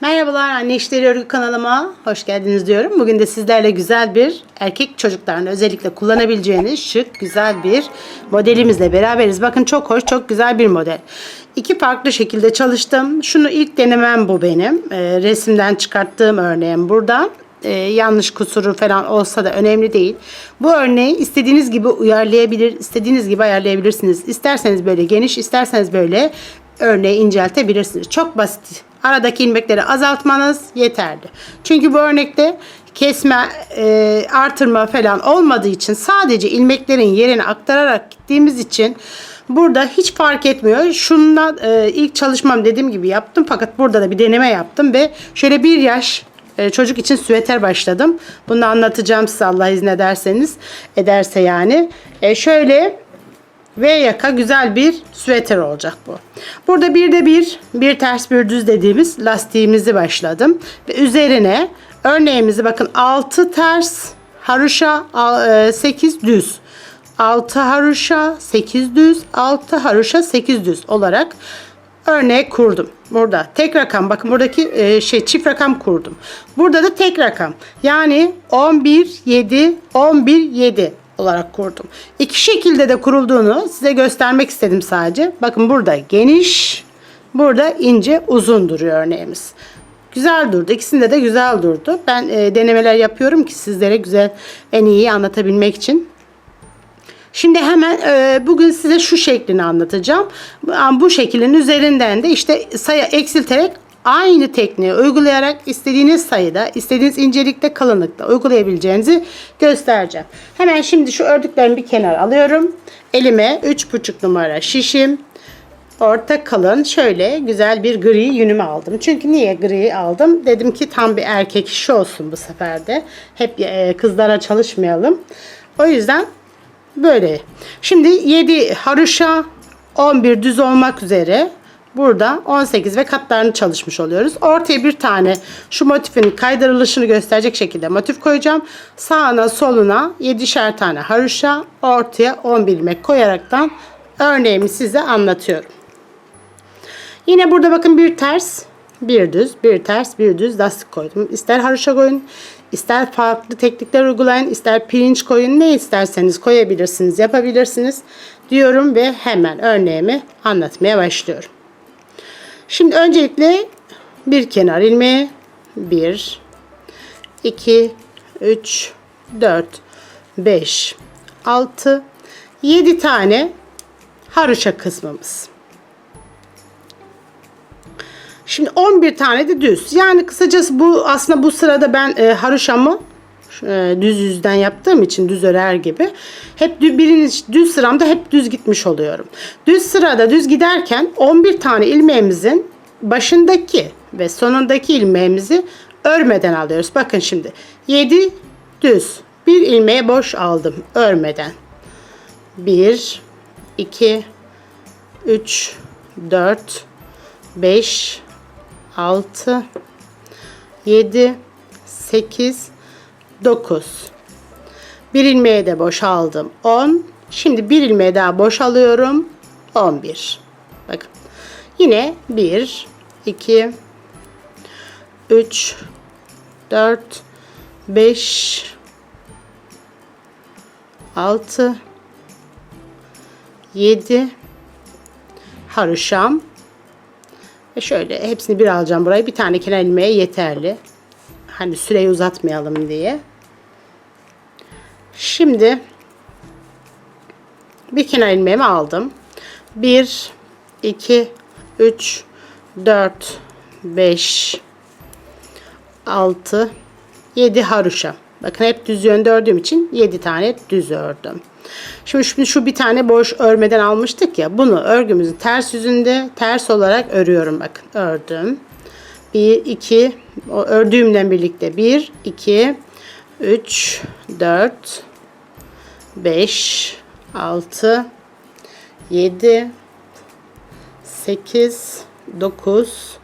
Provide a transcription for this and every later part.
Merhabalar Anne İşleri Örgü kanalıma hoş geldiniz diyorum. Bugün de sizlerle güzel bir erkek çocukların özellikle kullanabileceğiniz şık güzel bir modelimizle beraberiz. Bakın çok hoş çok güzel bir model. İki farklı şekilde çalıştım. Şunu ilk denemem bu benim. Ee, resimden çıkarttığım örneğim burada. Ee, yanlış kusuru falan olsa da önemli değil. Bu örneği istediğiniz gibi uyarlayabilir, istediğiniz gibi ayarlayabilirsiniz. İsterseniz böyle geniş, isterseniz böyle örneği inceltebilirsiniz. Çok basit. Aradaki ilmekleri azaltmanız yeterli. Çünkü bu örnekte kesme, e, artırma falan olmadığı için sadece ilmeklerin yerini aktararak gittiğimiz için burada hiç fark etmiyor. Şundan e, ilk çalışmam dediğim gibi yaptım fakat burada da bir deneme yaptım ve şöyle bir yaş e, çocuk için süveter başladım. Bunu anlatacağım size Allah izin ederseniz. Ederse yani. E, şöyle V yaka güzel bir süveter olacak bu. Burada bir de bir, bir ters bir düz dediğimiz lastiğimizi başladım. Ve üzerine örneğimizi bakın 6 ters, haroşa 8 düz. 6 haroşa 8 düz, 6 haroşa 8 düz olarak örnek kurdum. Burada tek rakam bakın buradaki e, şey çift rakam kurdum. Burada da tek rakam. Yani 11 7 11 7 olarak kurdum. İki şekilde de kurulduğunu size göstermek istedim sadece. Bakın burada geniş, burada ince, uzun duruyor örneğimiz. Güzel durdu. İkisinde de güzel durdu. Ben e, denemeler yapıyorum ki sizlere güzel en iyi anlatabilmek için. Şimdi hemen e, bugün size şu şeklini anlatacağım. Bu, şeklin üzerinden de işte sayı eksilterek aynı tekniği uygulayarak istediğiniz sayıda, istediğiniz incelikte, kalınlıkta uygulayabileceğinizi göstereceğim. Hemen şimdi şu ördüklerimi bir kenar alıyorum. Elime 3,5 numara şişim, orta kalın şöyle güzel bir gri yünümü aldım. Çünkü niye gri aldım? Dedim ki tam bir erkek işi olsun bu sefer de. Hep e, kızlara çalışmayalım. O yüzden böyle. Şimdi 7 haroşa 11 düz olmak üzere Burada 18 ve katlarını çalışmış oluyoruz. Ortaya bir tane şu motifin kaydırılışını gösterecek şekilde motif koyacağım. Sağına soluna 7'şer tane haroşa ortaya 11 ilmek koyaraktan örneğimi size anlatıyorum. Yine burada bakın bir ters, bir düz, bir ters, bir düz lastik koydum. İster haroşa koyun, ister farklı teknikler uygulayın, ister pirinç koyun, ne isterseniz koyabilirsiniz, yapabilirsiniz diyorum ve hemen örneğimi anlatmaya başlıyorum. Şimdi öncelikle bir kenar ilmeği 1 2 3 4 5 6 7 tane haroşa kısmımız. Şimdi 11 tane de düz. Yani kısacası bu aslında bu sırada ben e, haroşamı düz yüzden yaptığım için düz örer gibi hep birinci düz sıramda hep düz gitmiş oluyorum. Düz sırada düz giderken 11 tane ilmeğimizin başındaki ve sonundaki ilmeğimizi örmeden alıyoruz. Bakın şimdi 7 düz bir ilmeğe boş aldım örmeden. 1 2 3 4 5 6 7 8 9 bir ilmeğe de boşaldım 10 şimdi bir ilmeğe daha boşalıyorum 11 bakın yine 1 2 3 4 5 6 7 haroşam. Ve şöyle hepsini bir alacağım burayı bir tane kenar ilmeğe yeterli hani süreyi uzatmayalım diye Şimdi bir kenar ilmeğimi aldım. 1 2 3 4 5 6 7 haroşa. Bakın hep düz yönde ördüğüm için 7 tane düz ördüm. Şimdi şu, şu bir tane boş örmeden almıştık ya. Bunu örgümüzün ters yüzünde ters olarak örüyorum. Bakın ördüm. 1 2 o ördüğümden birlikte 1 2 3 4 5 6 7 8 9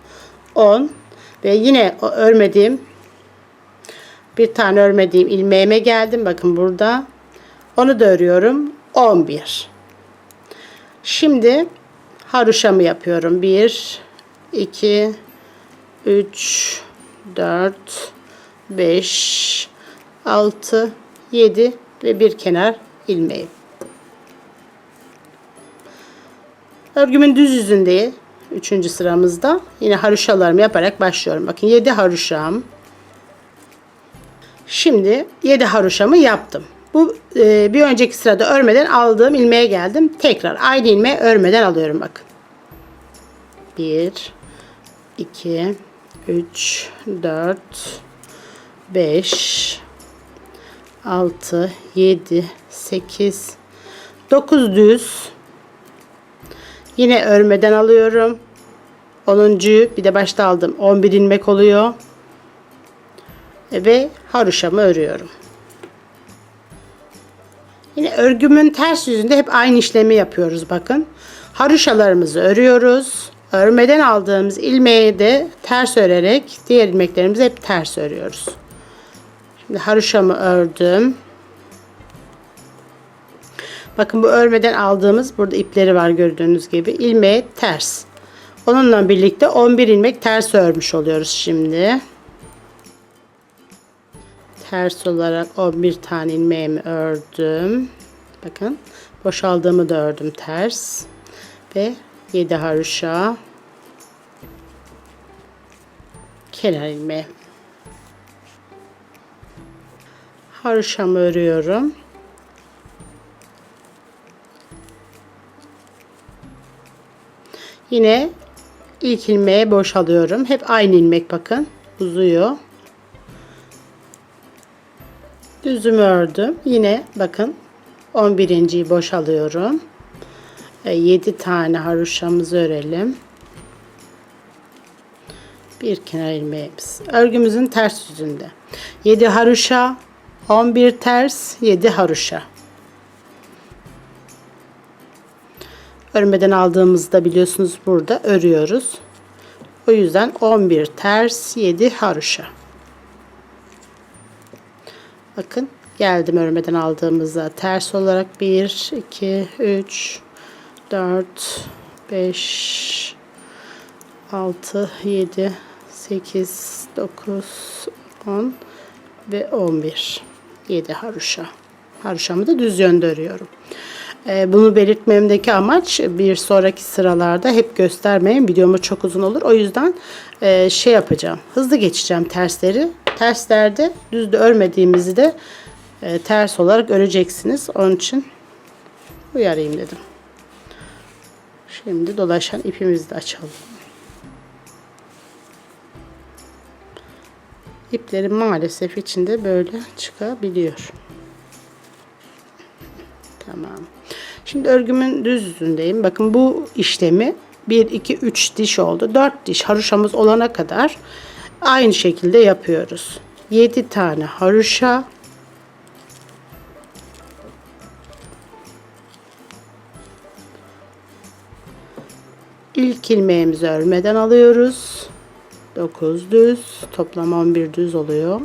10 ve yine örmediğim bir tane örmediğim ilmeğime geldim. Bakın burada. Onu da örüyorum. 11. Şimdi haroşamı yapıyorum. 1 2 3 4 5 6 7 ve bir kenar ilmeği. Örgümün düz yüzünde 3. sıramızda yine haroşalarımı yaparak başlıyorum. Bakın 7 haroşam. Şimdi 7 haroşamı yaptım. Bu e, bir önceki sırada örmeden aldığım ilmeğe geldim. Tekrar aynı ilmeği örmeden alıyorum bakın. 1 2 3 4 5 6 7 8 9 düz. Yine örmeden alıyorum. 10. bir de başta aldım. 11 ilmek oluyor. Ve haroşamı örüyorum. Yine örgümün ters yüzünde hep aynı işlemi yapıyoruz bakın. Haroşalarımızı örüyoruz örmeden aldığımız ilmeği de ters örerek diğer ilmeklerimizi hep ters örüyoruz Şimdi haroşamı ördüm. Bakın bu örmeden aldığımız burada ipleri var gördüğünüz gibi. ilmeğe ters. Onunla birlikte 11 ilmek ters örmüş oluyoruz şimdi. Ters olarak 11 tane ilmeğimi ördüm. Bakın boşaldığımı da ördüm ters. Ve 7 haroşa kenar ilmeği. haroşamı örüyorum. Yine ilk ilmeğe boşalıyorum. Hep aynı ilmek bakın. Uzuyor. Düzümü ördüm. Yine bakın 11.yi boşalıyorum. 7 tane haroşamızı örelim. Bir kenar ilmeğimiz. Örgümüzün ters yüzünde. 7 haroşa 11 ters 7 haroşa. Örmeden aldığımızda biliyorsunuz burada örüyoruz. O yüzden 11 ters 7 haroşa. Bakın geldim örmeden aldığımızda ters olarak 1 2 3 4 5 6 7 8 9 10 ve 11 7 haroşa. Haroşamı da düz yönde örüyorum. Ee, bunu belirtmemdeki amaç bir sonraki sıralarda hep göstermeyin. Videomu çok uzun olur. O yüzden e, şey yapacağım. Hızlı geçeceğim tersleri. Terslerde düzde örmediğimizi de e, ters olarak öreceksiniz. Onun için uyarayım dedim. Şimdi dolaşan ipimizi de açalım. ipleri maalesef içinde böyle çıkabiliyor. Tamam. Şimdi örgümün düz yüzündeyim. Bakın bu işlemi 1, 2, 3 diş oldu. 4 diş haroşamız olana kadar aynı şekilde yapıyoruz. 7 tane haroşa İlk ilmeğimizi örmeden alıyoruz. 9 düz. Toplam 11 düz oluyor.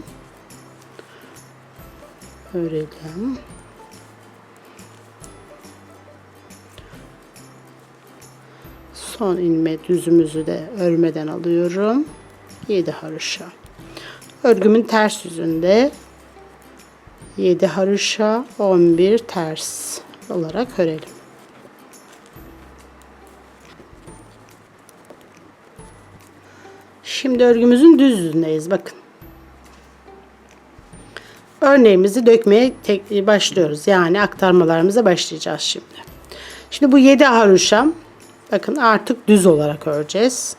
Örelim. Son ilme düzümüzü de örmeden alıyorum. 7 haroşa. Örgümün ters yüzünde 7 haroşa 11 ters olarak örelim. Şimdi örgümüzün düz yüzündeyiz. Bakın. Örneğimizi dökmeye tek başlıyoruz. Yani aktarmalarımıza başlayacağız şimdi. Şimdi bu 7 haroşam bakın artık düz olarak öreceğiz.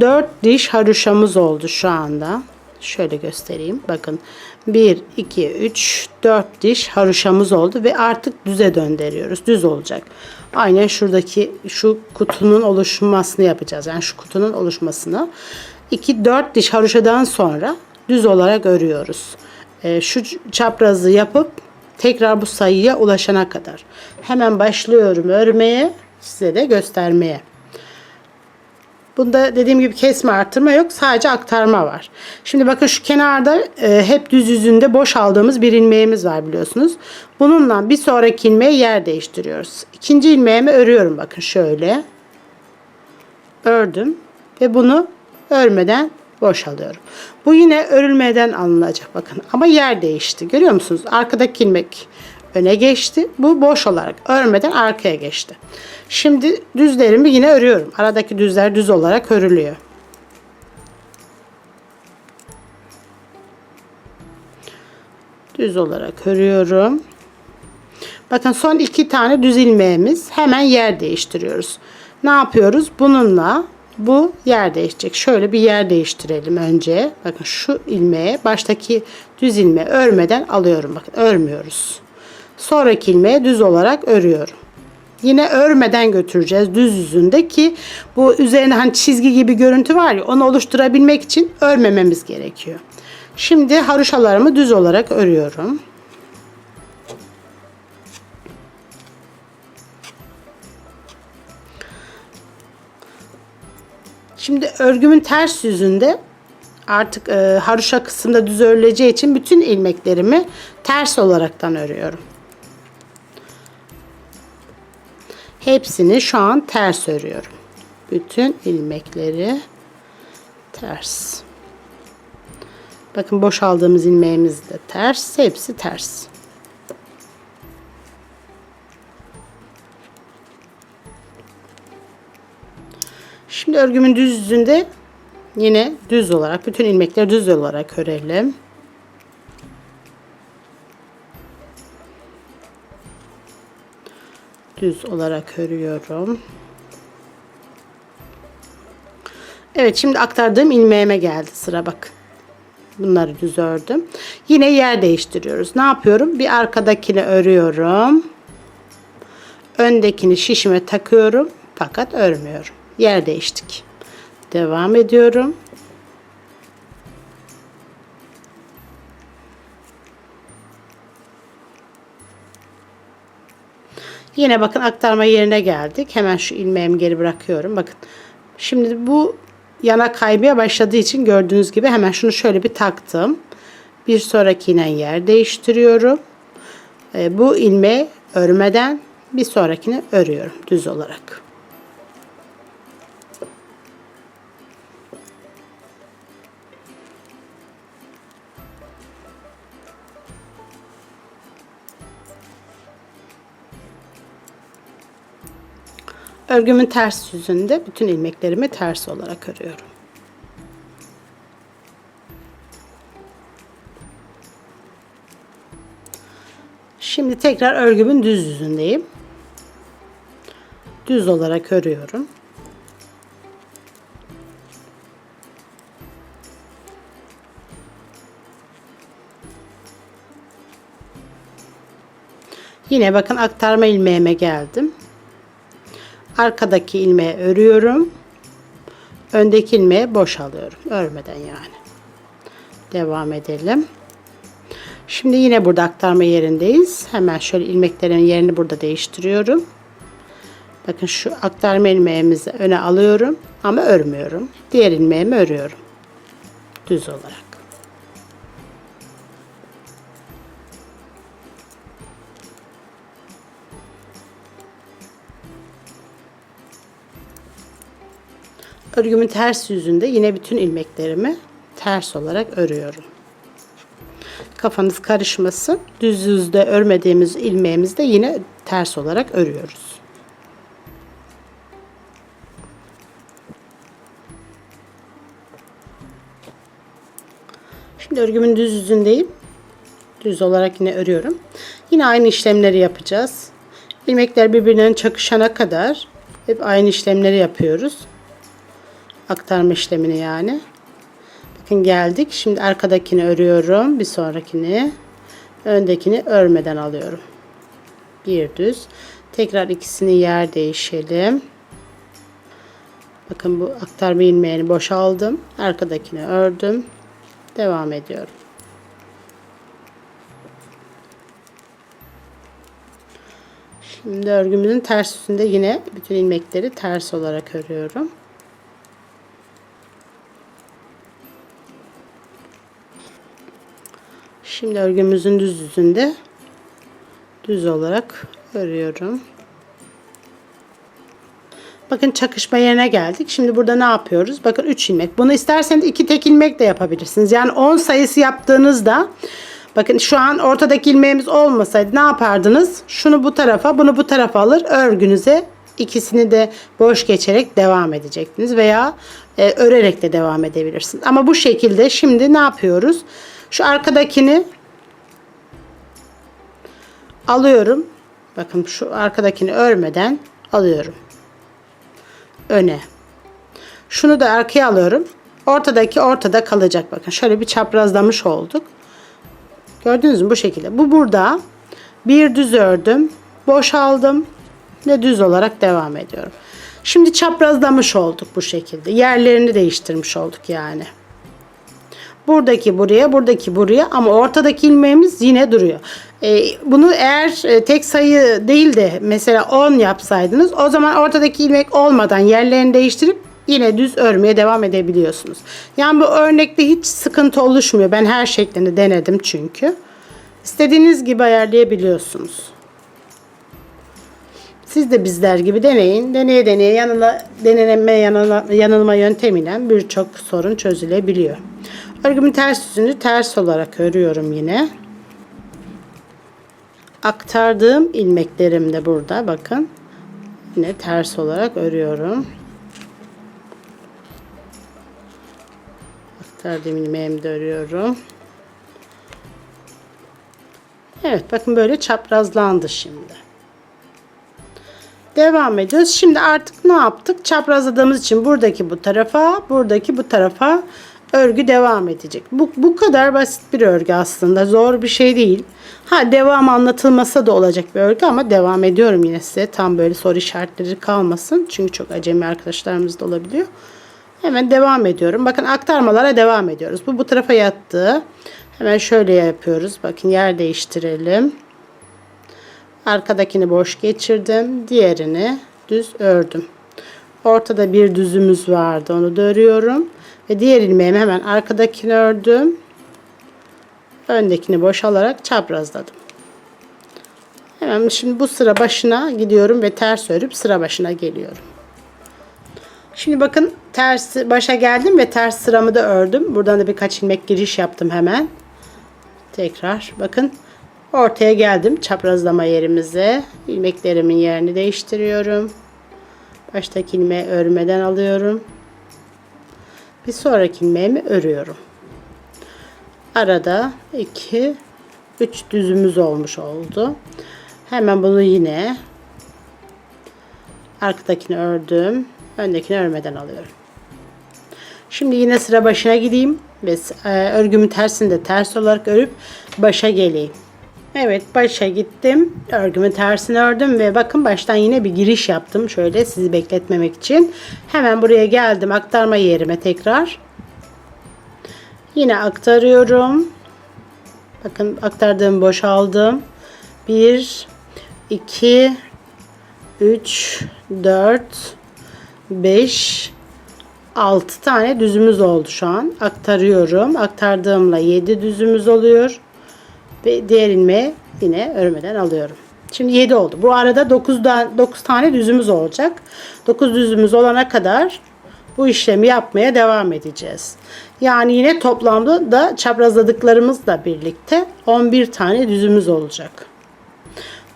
4 diş haroşamız oldu şu anda. Şöyle göstereyim. Bakın 1, 2, 3, 4 diş haroşamız oldu ve artık düze döndürüyoruz. Düz olacak. Aynen şuradaki şu kutunun oluşmasını yapacağız. Yani şu kutunun oluşmasını. 2-4 diş haroşadan sonra düz olarak örüyoruz. E, şu çaprazı yapıp tekrar bu sayıya ulaşana kadar. Hemen başlıyorum örmeye size de göstermeye. Bunda dediğim gibi kesme artırma yok. Sadece aktarma var. Şimdi bakın şu kenarda e, hep düz yüzünde boş aldığımız bir ilmeğimiz var biliyorsunuz. Bununla bir sonraki ilmeği yer değiştiriyoruz. İkinci ilmeğimi örüyorum bakın şöyle. Ördüm ve bunu örmeden boşalıyorum. Bu yine örülmeden alınacak bakın ama yer değişti. Görüyor musunuz? Arkadaki ilmek öne geçti. Bu boş olarak örmeden arkaya geçti. Şimdi düzlerimi yine örüyorum. Aradaki düzler düz olarak örülüyor. Düz olarak örüyorum. Bakın son iki tane düz ilmeğimiz hemen yer değiştiriyoruz. Ne yapıyoruz? Bununla bu yer değişecek. Şöyle bir yer değiştirelim önce. Bakın şu ilmeğe baştaki düz ilmeği örmeden alıyorum. Bakın örmüyoruz. Sonraki ilmeğe düz olarak örüyorum. Yine örmeden götüreceğiz düz yüzünde ki bu üzerine hani çizgi gibi görüntü var ya onu oluşturabilmek için örmememiz gerekiyor. Şimdi haroşalarımı düz olarak örüyorum. Şimdi örgümün ters yüzünde artık e, haroşa kısımda düz örüleceği için bütün ilmeklerimi ters olaraktan örüyorum. Hepsini şu an ters örüyorum. Bütün ilmekleri ters. Bakın boşaldığımız ilmeğimiz de ters. Hepsi ters. Şimdi örgümün düz yüzünde yine düz olarak bütün ilmekleri düz olarak örelim. Düz olarak örüyorum. Evet şimdi aktardığım ilmeğime geldi sıra bak. Bunları düz ördüm. Yine yer değiştiriyoruz. Ne yapıyorum? Bir arkadakini örüyorum. Öndekini şişime takıyorum. Fakat örmüyorum. Yer değiştik. Devam ediyorum. Yine bakın aktarma yerine geldik. Hemen şu ilmeğimi geri bırakıyorum. Bakın. Şimdi bu yana kaymaya başladığı için gördüğünüz gibi hemen şunu şöyle bir taktım. Bir sonrakine yer değiştiriyorum. E, bu ilmeği örmeden bir sonrakini örüyorum düz olarak. Örgümün ters yüzünde bütün ilmeklerimi ters olarak örüyorum. Şimdi tekrar örgümün düz yüzündeyim. Düz olarak örüyorum. Yine bakın aktarma ilmeğime geldim. Arkadaki ilmeği örüyorum. Öndeki ilmeği boşalıyorum. Örmeden yani. Devam edelim. Şimdi yine burada aktarma yerindeyiz. Hemen şöyle ilmeklerin yerini burada değiştiriyorum. Bakın şu aktarma ilmeğimizi öne alıyorum ama örmüyorum. Diğer ilmeğimi örüyorum. Düz olarak. Örgümün ters yüzünde yine bütün ilmeklerimi ters olarak örüyorum. Kafanız karışmasın. Düz yüzde örmediğimiz ilmeğimizi de yine ters olarak örüyoruz. Şimdi örgümün düz yüzündeyim. Düz olarak yine örüyorum. Yine aynı işlemleri yapacağız. İlmekler birbirine çakışana kadar hep aynı işlemleri yapıyoruz. Aktarma işlemini yani. Bakın geldik. Şimdi arkadakini örüyorum. Bir sonrakini. Öndekini örmeden alıyorum. Bir düz. Tekrar ikisini yer değişelim. Bakın bu aktarma ilmeğini boşaldım. Arkadakini ördüm. Devam ediyorum. Şimdi örgümüzün ters yüzünde yine bütün ilmekleri ters olarak örüyorum. Şimdi örgümüzün düz yüzünde düz olarak örüyorum. Bakın çakışma yerine geldik. Şimdi burada ne yapıyoruz? Bakın 3 ilmek. Bunu isterseniz 2 tek ilmek de yapabilirsiniz. Yani 10 sayısı yaptığınızda bakın şu an ortadaki ilmeğimiz olmasaydı ne yapardınız? Şunu bu tarafa, bunu bu tarafa alır örgünüze ikisini de boş geçerek devam edecektiniz veya e, örerek de devam edebilirsiniz. Ama bu şekilde şimdi ne yapıyoruz? Şu arkadakini alıyorum. Bakın şu arkadakini örmeden alıyorum. Öne. Şunu da arkaya alıyorum. Ortadaki ortada kalacak. Bakın şöyle bir çaprazlamış olduk. Gördünüz mü bu şekilde. Bu burada. Bir düz ördüm. Boşaldım. Ve düz olarak devam ediyorum. Şimdi çaprazlamış olduk bu şekilde. Yerlerini değiştirmiş olduk yani. Buradaki buraya, buradaki buraya ama ortadaki ilmeğimiz yine duruyor. Ee, bunu eğer e, tek sayı değil de mesela 10 yapsaydınız o zaman ortadaki ilmek olmadan yerlerini değiştirip yine düz örmeye devam edebiliyorsunuz. Yani bu örnekte hiç sıkıntı oluşmuyor. Ben her şeklini denedim çünkü. İstediğiniz gibi ayarlayabiliyorsunuz. Siz de bizler gibi deneyin. Deneye deneye yanıla, denenme yanıla, yanılma yöntemiyle birçok sorun çözülebiliyor. Örgümün ters yüzünü ters olarak örüyorum yine. Aktardığım ilmeklerim de burada bakın. Yine ters olarak örüyorum. Aktardığım ilmeğimi de örüyorum. Evet bakın böyle çaprazlandı şimdi. Devam ediyoruz. Şimdi artık ne yaptık? Çaprazladığımız için buradaki bu tarafa, buradaki bu tarafa örgü devam edecek. Bu, bu kadar basit bir örgü aslında. Zor bir şey değil. Ha devam anlatılmasa da olacak bir örgü ama devam ediyorum yine size. Tam böyle soru işaretleri kalmasın. Çünkü çok acemi arkadaşlarımız da olabiliyor. Hemen devam ediyorum. Bakın aktarmalara devam ediyoruz. Bu bu tarafa yattı. Hemen şöyle yapıyoruz. Bakın yer değiştirelim. Arkadakini boş geçirdim. Diğerini düz ördüm. Ortada bir düzümüz vardı. Onu da örüyorum. Ve diğer ilmeğimi hemen arkadakini ördüm. Öndekini boş alarak çaprazladım. Hemen şimdi bu sıra başına gidiyorum ve ters örüp sıra başına geliyorum. Şimdi bakın ters başa geldim ve ters sıramı da ördüm. Buradan da birkaç ilmek giriş yaptım hemen. Tekrar bakın ortaya geldim çaprazlama yerimize. İlmeklerimin yerini değiştiriyorum. Baştaki ilmeği örmeden alıyorum. Bir sonraki ilmeğimi örüyorum. Arada 2 3 düzümüz olmuş oldu. Hemen bunu yine arkadakini ördüm. Öndekini örmeden alıyorum. Şimdi yine sıra başına gideyim ve e, örgümün tersini de ters olarak örüp başa geleyim. Evet başa gittim. Örgümün tersini ördüm ve bakın baştan yine bir giriş yaptım. Şöyle sizi bekletmemek için. Hemen buraya geldim aktarma yerime tekrar. Yine aktarıyorum. Bakın aktardığım boşaldım. 1 2 3 4 5 6 tane düzümüz oldu şu an. Aktarıyorum. Aktardığımla 7 düzümüz oluyor. Ve diğer ilmeği yine örmeden alıyorum. Şimdi 7 oldu. Bu arada 9, 9 tane düzümüz olacak. 9 düzümüz olana kadar bu işlemi yapmaya devam edeceğiz. Yani yine toplamda da çaprazladıklarımızla birlikte 11 tane düzümüz olacak.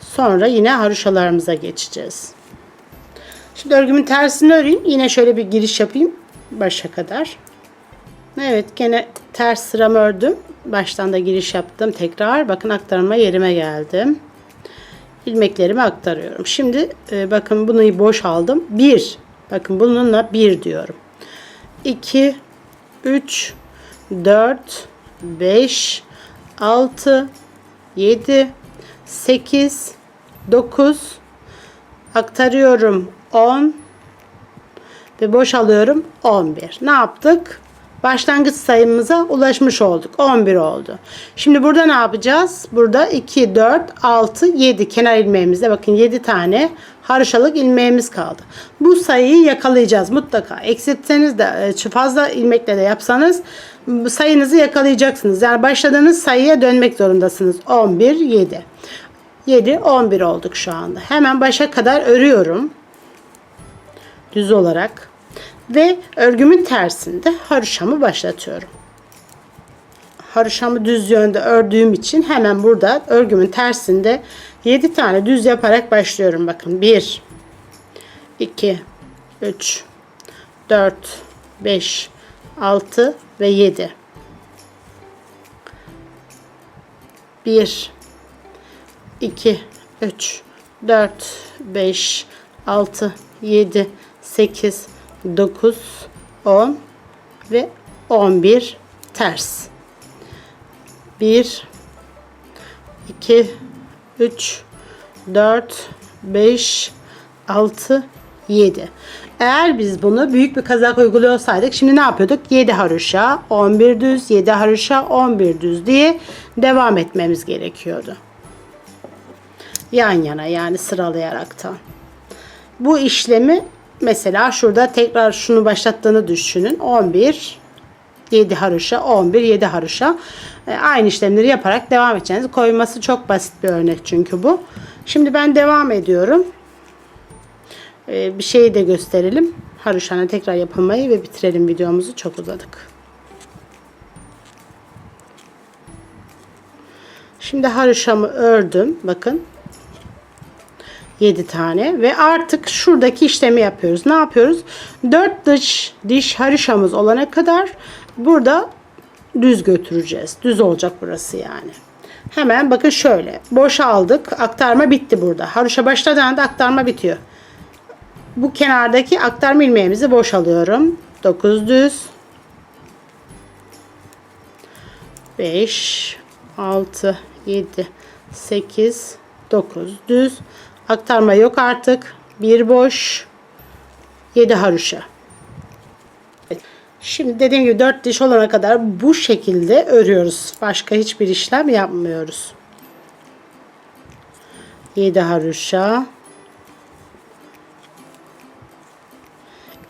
Sonra yine haroşalarımıza geçeceğiz. Şimdi örgümün tersini öreyim. Yine şöyle bir giriş yapayım başa kadar. Evet gene ters sıramı ördüm. Baştan da giriş yaptım tekrar. Bakın aktarma yerime geldim. İlmeklerimi aktarıyorum. Şimdi e, bakın bunu boş aldım. 1. Bakın bununla 1 diyorum. 2 3 4 5 6 7 8 9 aktarıyorum 10 ve boş alıyorum 11. Ne yaptık? Başlangıç sayımıza ulaşmış olduk. 11 oldu. Şimdi burada ne yapacağız? Burada 2, 4, 6, 7 kenar ilmeğimizde bakın 7 tane haroşalık ilmeğimiz kaldı. Bu sayıyı yakalayacağız mutlaka. Eksiltseniz de e, fazla ilmekle de yapsanız sayınızı yakalayacaksınız. Yani başladığınız sayıya dönmek zorundasınız. 11, 7. 7, 11 olduk şu anda. Hemen başa kadar örüyorum. düz olarak ve örgümün tersinde haroşamı başlatıyorum. Haroşamı düz yönde ördüğüm için hemen burada örgümün tersinde 7 tane düz yaparak başlıyorum. Bakın 1 2 3 4 5 6 ve 7 1 2 3 4 5 6 7 8 9 10 ve 11 ters. 1 2 3 4 5 6 7 eğer biz bunu büyük bir kazak uyguluyorsaydık şimdi ne yapıyorduk? 7 haroşa 11 düz 7 haroşa 11 düz diye devam etmemiz gerekiyordu. Yan yana yani sıralayaraktan. Bu işlemi mesela şurada tekrar şunu başlattığını düşünün. 11 7 haroşa 11 7 haroşa. E, aynı işlemleri yaparak devam edeceğiniz. Koyması çok basit bir örnek çünkü bu. Şimdi ben devam ediyorum. E, bir şeyi de gösterelim. Haroşana tekrar yapılmayı ve bitirelim videomuzu. Çok uzadık. Şimdi haroşamı ördüm. Bakın 7 tane ve artık şuradaki işlemi yapıyoruz. Ne yapıyoruz? 4 dış diş haroşamız olana kadar burada düz götüreceğiz. Düz olacak burası yani. Hemen bakın şöyle. Boşa aldık. Aktarma bitti burada. Haroşa başladığında aktarma bitiyor. Bu kenardaki aktarma ilmeğimizi boş alıyorum. 9 düz. 5 6 7 8 9 düz. Aktarma yok artık. Bir boş. 7 haroşa. Şimdi dediğim gibi 4 diş olana kadar bu şekilde örüyoruz. Başka hiçbir işlem yapmıyoruz. 7 haroşa.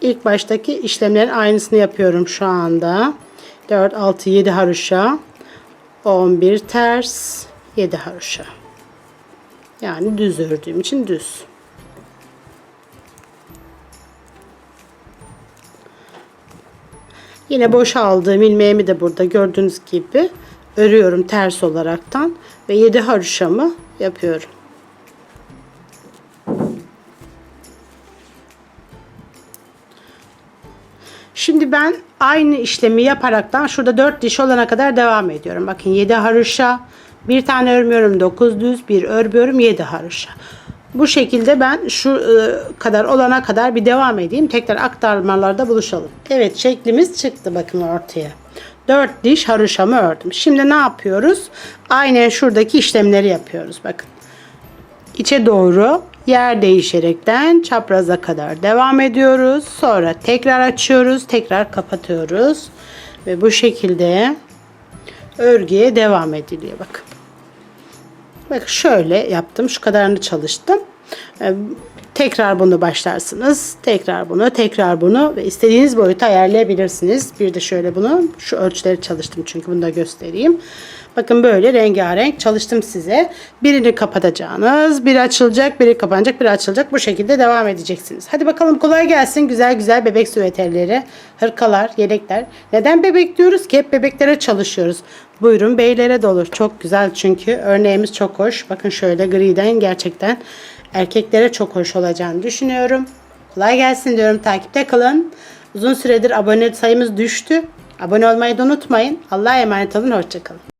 İlk baştaki işlemlerin aynısını yapıyorum şu anda. 4, 6, 7 haroşa. 11 ters. 7 haroşa. Yani düz ördüğüm için düz. Yine boş aldığım ilmeğimi de burada gördüğünüz gibi örüyorum ters olaraktan ve 7 haroşamı yapıyorum. Şimdi ben aynı işlemi yaparaktan şurada 4 diş olana kadar devam ediyorum. Bakın 7 haroşa, bir tane örmüyorum 9 düz, bir örmüyorum 7 haroşa. Bu şekilde ben şu e, kadar olana kadar bir devam edeyim. Tekrar aktarmalarda buluşalım. Evet şeklimiz çıktı bakın ortaya. 4 diş haroşamı ördüm. Şimdi ne yapıyoruz? Aynen şuradaki işlemleri yapıyoruz. Bakın. İçe doğru yer değişerekten çapraza kadar devam ediyoruz. Sonra tekrar açıyoruz, tekrar kapatıyoruz ve bu şekilde örgüye devam ediliyor bakın. Bak şöyle yaptım. Şu kadarını çalıştım. Ee, Tekrar bunu başlarsınız. Tekrar bunu, tekrar bunu ve istediğiniz boyuta ayarlayabilirsiniz. Bir de şöyle bunu, şu ölçüleri çalıştım çünkü bunu da göstereyim. Bakın böyle rengarenk çalıştım size. Birini kapatacağınız, biri açılacak, biri kapanacak, biri açılacak. Bu şekilde devam edeceksiniz. Hadi bakalım kolay gelsin. Güzel güzel bebek süveterleri, hırkalar, yelekler. Neden bebek diyoruz ki? Hep bebeklere çalışıyoruz. Buyurun beylere de olur. Çok güzel çünkü örneğimiz çok hoş. Bakın şöyle griden gerçekten erkeklere çok hoş olacağını düşünüyorum. Kolay gelsin diyorum. Takipte kalın. Uzun süredir abone sayımız düştü. Abone olmayı da unutmayın. Allah'a emanet olun. Hoşçakalın.